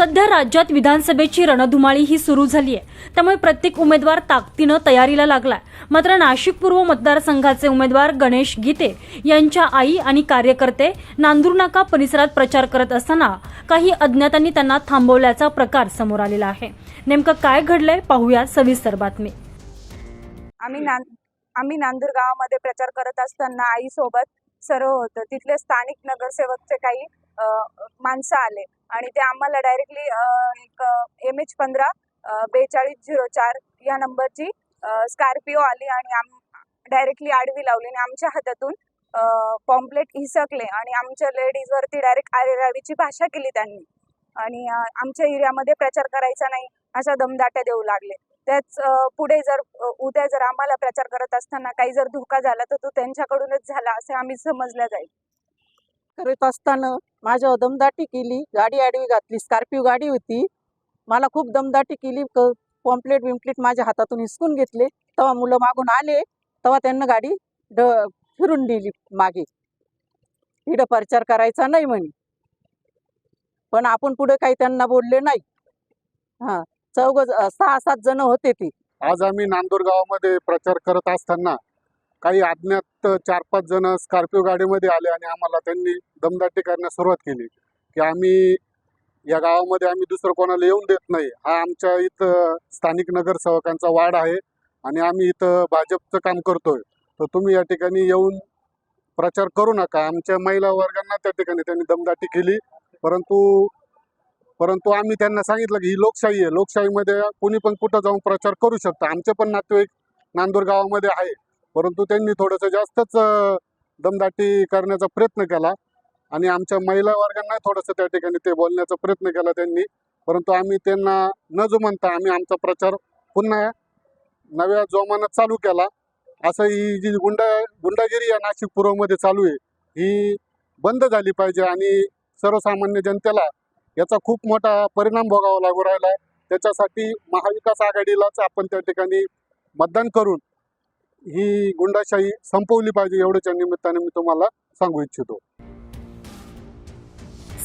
सध्या राज्यात विधानसभेची रणधुमाळी ही सुरू झाली आहे त्यामुळे प्रत्येक उमेदवार ताकदीनं तयारीला लागलाय. मात्र नाशिक पूर्व मतदारसंघाचे उमेदवार गणेश गीते यांच्या आई आणि कार्यकर्ते नांदूरनाका परिसरात प्रचार करत असताना काही अज्ञातांनी त्यांना थांबवल्याचा प्रकार समोर आलेला आहे. नेमकं काय घडलंय पाहूया सविस्तर बातमी. आम्ही नां आम्ही नांदूर गावामध्ये प्रचार करत असताना आईसोबत सर्व होतं. तिथले स्थानिक नगरसेवकचे काही माणसं आले. आणि ते आम्हाला डायरेक्टली एक एम एच पंधरा बेचाळीस झिरो चार या नंबरची स्कॉर्पिओ आली आणि आम डायरेक्टली आडवी लावली आणि आमच्या हातातून पॉम्पलेट हिसकले आणि आमच्या लेडीजवरती डायरेक्ट आरेरावीची भाषा केली त्यांनी. आणि आमच्या एरियामध्ये प्रचार करायचा नाही अशा दमदाट्या देऊ लागले. त्याच पुढे जर उद्या जर आम्हाला प्रचार करत असताना काही जर धोका झाला तर तो त्यांच्याकडूनच झाला असे आम्ही समजल्या जाईल. करत असताना माझ्यावर दमदाटी केली. गाडी आडवी घातली. स्कॉर्पिओ गाडी होती. मला खूप दमदाटी केली. पॉम्प्लेट पॉम्पलेट माझ्या हातातून हिसकून घेतले. तेव्हा मुलं मागून आले. तेव्हा त्यांना गाडी ड फिरून दिली मागे. इडं प्रचार करायचा नाही म्हणे. पण आपण पुढे काही त्यांना बोलले नाही. हा. चौघ सहा सात जण होते ते. आज आम्ही नांदूर गावामध्ये प्रचार करत असताना काही अज्ञात चार पाच जण स्कॉर्पिओ गाडीमध्ये आले आणि आम्हाला त्यांनी दमदाटी करण्यास सुरुवात केली. की आम्ही या गावामध्ये आम्ही दुसरं कोणाला येऊन देत नाही. हा आमच्या इथं स्थानिक नगरसेवकांचा वार्ड आहे आणि आम्ही इथं भाजपचं काम करतोय. तर तुम्ही या ठिकाणी येऊन प्रचार करू नका. आमच्या महिला वर्गांना त्या ठिकाणी त्यांनी दमदाटी केली. परंतु परंतु आम्ही त्यांना सांगितलं की ही लोकशाही आहे. लोकशाहीमध्ये कोणी पण कुठं जाऊन प्रचार करू शकतं. आमचे पण नातेवाईक नांदूर गावामध्ये आहे. परंतु त्यांनी थोडंसं जास्तच दमदाटी करण्याचा प्रयत्न केला. आणि आमच्या महिला वर्गांना थोडंसं त्या ठिकाणी ते बोलण्याचा प्रयत्न केला त्यांनी. परंतु आम्ही त्यांना न जुमानता आम्ही आमचा प्रचार पुन्हा नव्या जोमानं चालू केला. असं ही जी गुंडा गुंडागिरी या नाशिक पूर्वमध्ये चालू आहे ही बंद झाली पाहिजे आणि सर्वसामान्य जनतेला याचा खूप मोठा परिणाम भोगावा लागू राहिला त्याच्यासाठी महाविकास आघाडीलाच आपण त्या ठिकाणी मतदान करून ही गुंडाशाही संपवली पाहिजे एवढ्याच्या निमित्ताने मी तुम्हाला सांगू इच्छितो.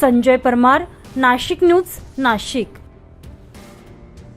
संजय परमार नाशिक न्यूज नाशिक.